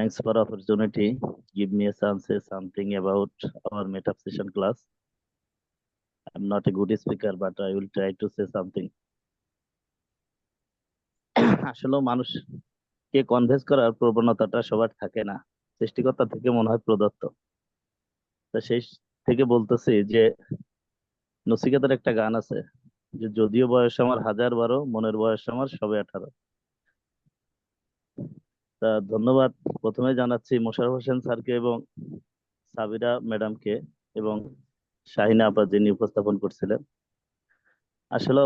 Thanks for opportunity. Give me a chance say something about our meetup session class. I'm not a good speaker, but I will try to say something. আসলে মানুষকে convince করার প্রবণতাটা সবার থাকে না সৃষ্টিকর্তা থেকে মনে হয় প্রদত্ত তা সেই থেকে বলতেছি যে নসিকাতের একটা গান আছে যে যদিও বয়স আমার হাজার বারো মনের বয়স আমার সবে আঠারো তা ধন্যবাদ। প্রথমে জানাচ্ছি মোশারফ হোসেন স্যারকে এবং সাবিরা ম্যাডামকে এবং শাহিনা আপা যিনি উপস্থাপন করছিলেন। আসলে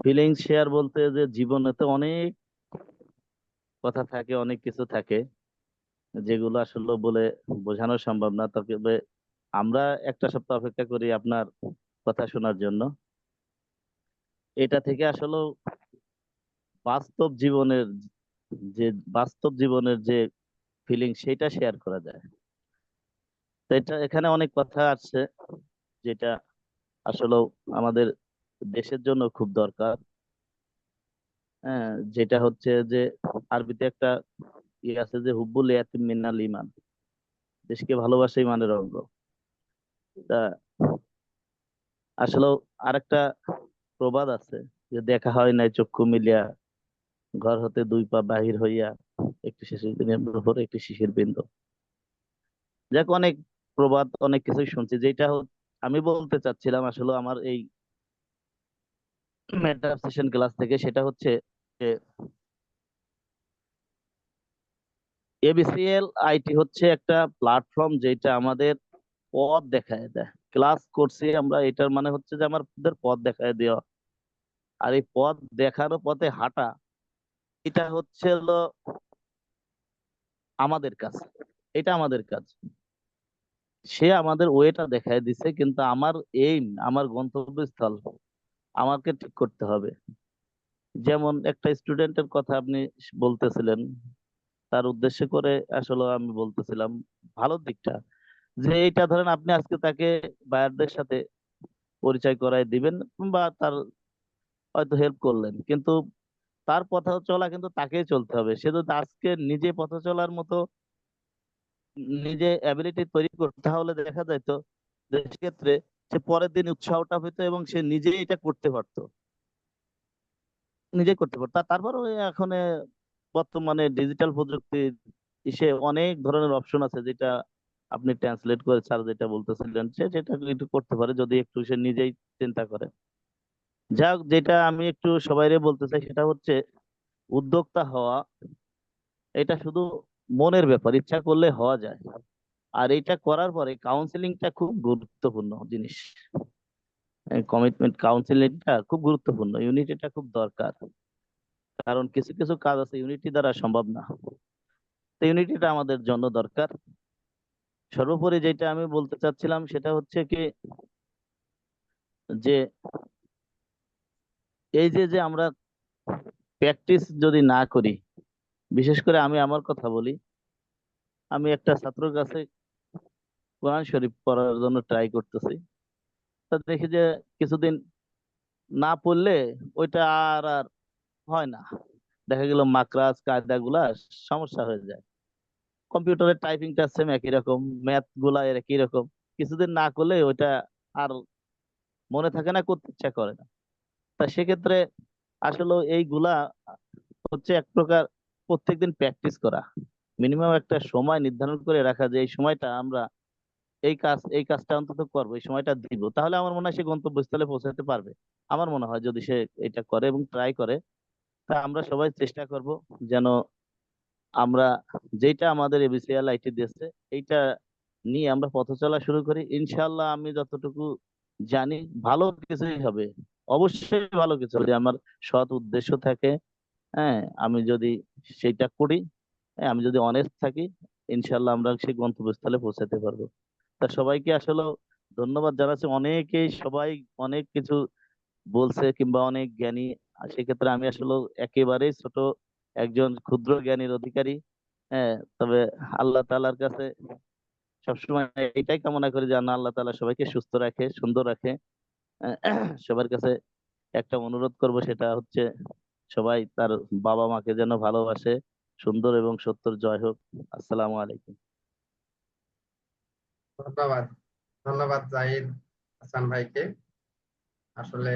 ফিলিং শেয়ার বলতে যে জীবনে তো অনেক কথা থাকে, অনেক কিছু থাকে, যেগুলো আসলে বলে বোঝানো সম্ভব না। তবে আমরা একটা সপ্তাহ অপেক্ষা করি আপনার কথা শোনার জন্য। এটা থেকে আসলে বাস্তব জীবনের যে বাস্তব জীবনের যে ফিলিং সেটা শেয়ার করা যায়। এটা এখানে অনেক কথা আছে, যেটা আসলে আমাদের দেশের জন্য খুব দরকার। হ্যাঁ যেটা হচ্ছে যে আরবিতে একটা ইয়ে আছে যে, হুব্বুল ইয়াতিম মিনাল ইমান দেশকে ভালোবাসা ইমানের অঙ্গ। তা আসলে আরেকটা প্রবাদ আছে যে, দেখা হয় নাই চক্ষু মিলিয়া ঘর হতে দুই পা বাহির হইয়া একটি শিশুর দিনের উপর একটি শিশির বিন্দু। যাক, অনেক প্রবাদ, অনেক কিছুই শুনছি। যেটা আমি বলতে চাচ্ছিলাম আসলে আমার এই মেটা ক্লাস থেকে, সেটা হচ্ছে যে এবিসিএল আইটি হচ্ছে একটা প্ল্যাটফর্ম যেটা আমাদের পথ দেখায় দেয়। ক্লাস করছি আমরা, এটার মানে হচ্ছে যে আমাদের পথ দেখায় দেওয়া। আর এই পথ দেখানো পথে হাঁটা এটা হচ্ছে হলো আমাদের কাজ, এটা আমাদের কাজ। সে আমাদের ওয়েটা দেখায় দিছে, কিন্তু আমার এইম আমার গন্তব্যস্থল আমাকে ঠিক করতে হবে। যেমন একটা স্টুডেন্টের কথা আপনি বলতেছিলেন, তার উদ্দেশ্য করে আসলে আমি বলতেছিলাম, ভালো দিকটা, যে এটা ধরেন আপনি আজকে তাকে বায়ারদের সাথে পরিচয় করাই দিবেন, বা তার হয়তো হেল্প করলেন, কিন্তু তার পথ চলা কিন্তু তাকেই চলতে হবে। সে যদি আজকে নিজে পথ চলার মতো নিজে অ্যাবিলিটি তৈরি করতে, তাহলে দেখা যাইতো যে সেক্ষেত্রে সে পরের দিন উৎসাহটা হইতো এবং সে নিজেই এটা করতে পারতো। নিজে করতে পারতো। তারপরে এখন বর্তমানে ডিজিটাল প্রযুক্তি এসে অনেক ধরনের অপশন আছে যেটা আপনি ট্রান্সলেট করে স্যার যেটা বলতেছিলেন, সে যেটা একটু করতে পারে যদি একটু সে নিজেই চিন্তা করে। যাক, যেটা আমি একটু সবাইরে বলতে চাই সেটা হচ্ছে উদ্যোক্তা হওয়া, এটা শুধু মনের ব্যাপার, ইচ্ছা করলে হওয়া যায়। আর এটা করার পরে কাউন্সিলিংটা খুব গুরুত্বপূর্ণ জিনিস। কমিটমেন্ট কাউন্সিলিংটা খুব গুরুত্বপূর্ণ ইউনিটিটা খুব দরকার। কারণ কিছু কিছু কাজ আছে ইউনিটি দ্বারা সম্ভব না। তো ইউনিটিটা আমাদের জন্য দরকার। সর্বোপরি যেটা আমি বলতে চাচ্ছিলাম সেটা হচ্ছে কি, যে এই যে যে আমরা প্র্যাকটিস যদি না করি, বিশেষ করে আমি আমার কথা বলি, আমি একটা ছাত্রর কাছে কোরআন শরীফ পড়ার জন্য ট্রাই করতেছি। তা দেখি যে কিছুদিন না পড়লে ওইটা আর আর হয় না। দেখা গেল মাকরাজ কায়দা গুলা সমস্যা হয়ে যায়। কম্পিউটারের টাইপিংটা সেম একই রকম ম্যাথগুলা একই রকম। কিছুদিন না করলে ওইটা আর মনে থাকে না, করতে ইচ্ছা করে না। তা সেক্ষেত্রে আসলে এইগুলা হচ্ছে এক প্রকার প্রত্যেকদিন প্র্যাকটিস করা। মিনিমাম একটা সময় নির্ধারণ করে রাখা যে এই সময়টা আমরা এই কাজ, এই কাজটা অন্তত করব, এই সময়টা দিব। তাহলে আমার মনে হয় সে গন্তব্যস্থলে পৌঁছাতে পারবে। আমার মনে হয় যদি সে এটা করে এবং ট্রাই করে, তা আমরা সবাই চেষ্টা করব যেন আমরা যেটা আমাদের এবিসিএল আইটি দিয়েছে, এইটা নিয়ে আমরা পথ চলা শুরু করি। ইনশাল্লাহ আমি যতটুকু জানি ভালো কিছুই হবে। অবশ্যই ভালো কিছু যদি আমার সৎ উদ্দেশ্য থাকে হ্যাঁ আমি যদি সেটা করি হ্যাঁ, আমি যদি অনেস্ট থাকি ইনশাল্লাহ আমরা সেই গন্তব্যস্থলে পৌঁছাতে পারব। তা সবাইকে আসলে ধন্যবাদ জানাচ্ছি। অনেকেই সবাই অনেক কিছু বলছে কিংবা অনেক জ্ঞানী। সেক্ষেত্রে আমি আসলে একেবারেই ছোট একজন ক্ষুদ্র জ্ঞানীর অধিকারী। হ্যাঁ তবে আল্লাহ তালার কাছে সবসময় এটাই কামনা করি যে আল্লাহ তালা সবাইকে সুস্থ রাখে সুন্দর রাখে। সবার কাছে একটা অনুরোধ করব, সেটা হচ্ছে সবাই তার বাবা মাকে যেন ভালোবাসে, সুন্দর এবং সত্যর জয় হোক। আসসালাম আলাইকুম। ধন্যবাদ ধন্যবাদ জাহিদ হাসান ভাইকে। আসলে